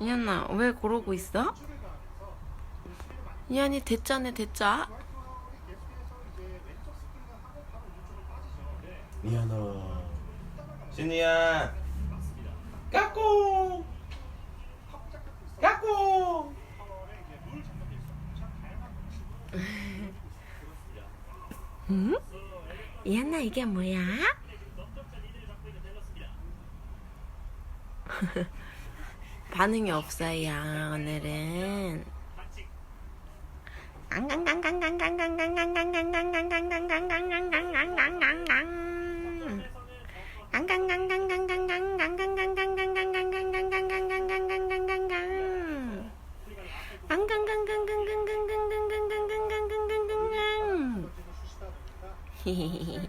이한나 왜 그러고 있어? 이한이 대짜네 대짜 미안아 신이야 까꿍 까꿍 응? 이한나 이게 뭐야? 반응이 없어요 오늘은. 히히히히